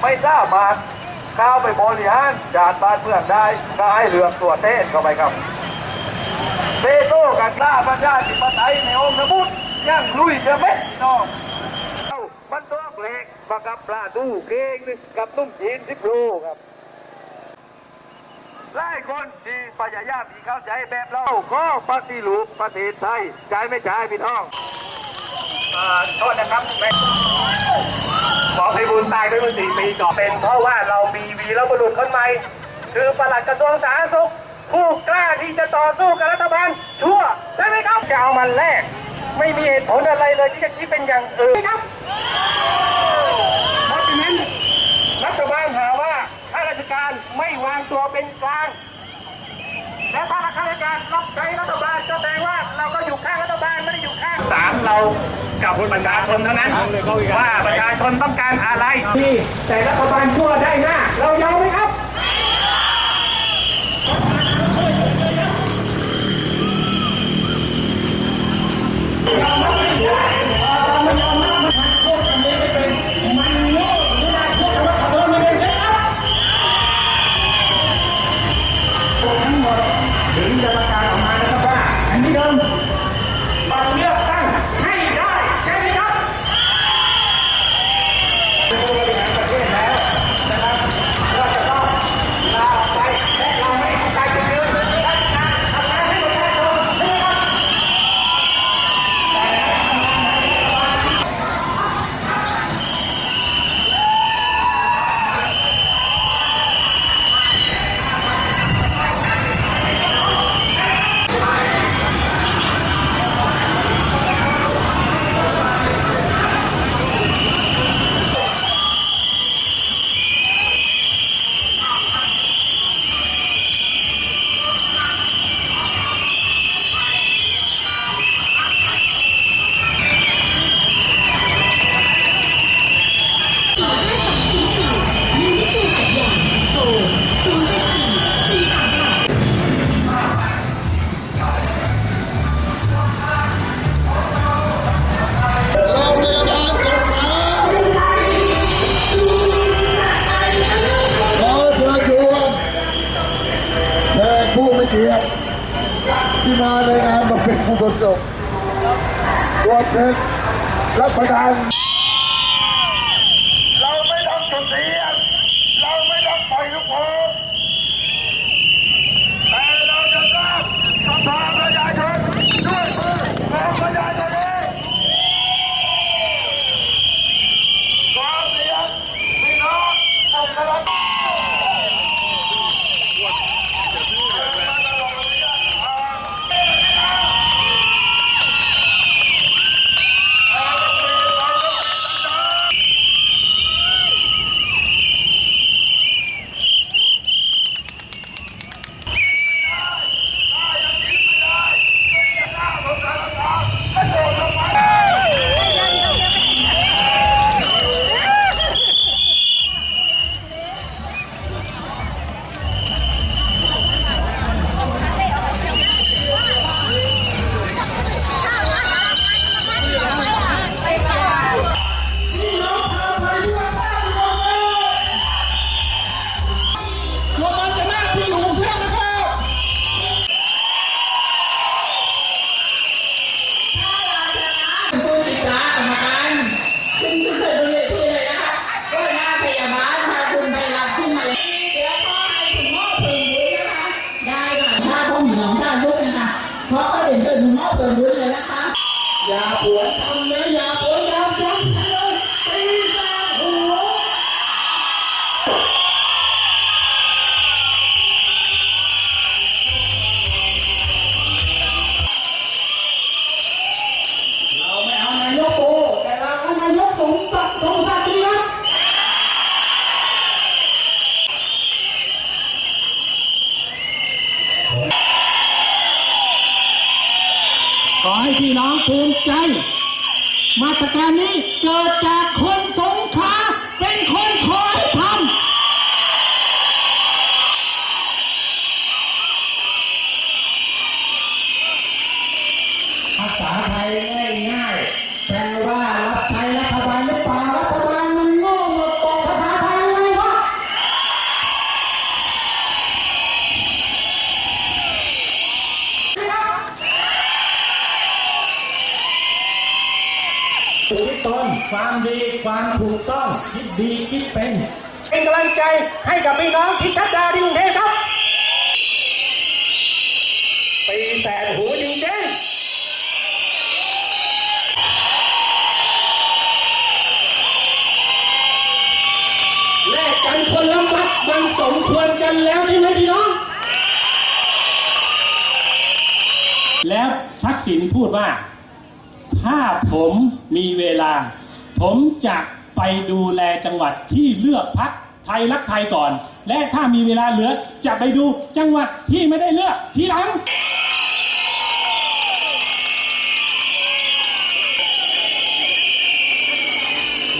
ไม่สามาข้าวไปบริหารจานบ้านเมืองได้ก็ให้เหลือกตัวเต้นเข้าไปครับเบโต้กันกล้าประชาธิปไตยในองค์สมุทรยังลุยจะเม็ดน้องเอามันตัวเล็กมากับปลาดูเก่งนี่กับนุ่มจีนสิบโลครับหลายคนที่พยายามที่เข้าใจแบบเราก็ปฏิรูปประเทศไทยใจไม่ใจพี่น้องอ่าโทษนะครับแม่ขอให้บุญตายด้วยมือสี่ปีก่อนเป็นเพราะว่าเรามีวีรบุรุษคนใหม่ คือปลัดกระทรวงสาธารณสุขผู้กล้าที่จะต่อสู้กับรัฐบาลชั่วใช่ไหมครับจะเอามันแรกไม่มีเหตุผลอะไรเลยที่จะคิดเป็นอย่างอื่นครับเพราะฉะนั้นรัฐบาลหาว่าข้าราชการไม่วางตัวเป็นกลางและถ้าข้าราชการรับใช้รัฐบาลก็แปลว่าเราก็อยู่ข้างรัฐบาลไม่ได้อยู่ข้างสามเรา กับประชาชนเท่านั้นว่าประชาชนต้องการอะไรที่แต่รัฐบาลชั่วได้หน้า เรายอมไหมครับถึงจะประกาศออกมานะครับว่าอันที่เดิมบัตรเลือก เกียรติที่มาในงานมาเป็นผู้บริสุทธิ์รวมถึงรับประธาน เพราะเขาเรียนเชิญคุณหมอเพิ่มบุญเลยนะคะ อย่าหวดทำน ขอให้พี่น้องภูมิใจ มาตรการนี้เกิดจากคนสงขลาเป็นคนขอให้ทำภาษาไทยง่าย ดีความถูกต้องคิดดีคิดเป็น เป็นกำลังใจให้กับพี่น้องที่ชัดดาวที่กรุงเทพครับปีแสนหูจริงๆแลกกันคนละมัดมันสมควรกันแล้วใช่ไหมพี่น้อง แล้วทักษิณพูดว่า ถ้าผมมีเวลา ผมจะไปดูแลจังหวัดที่เลือกพักไทยรักไทยก่อน และถ้ามีเวลาเหลือจะไปดูจังหวัดที่ไม่ได้เลือกทีหลัง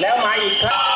แล้วมาอีกครับ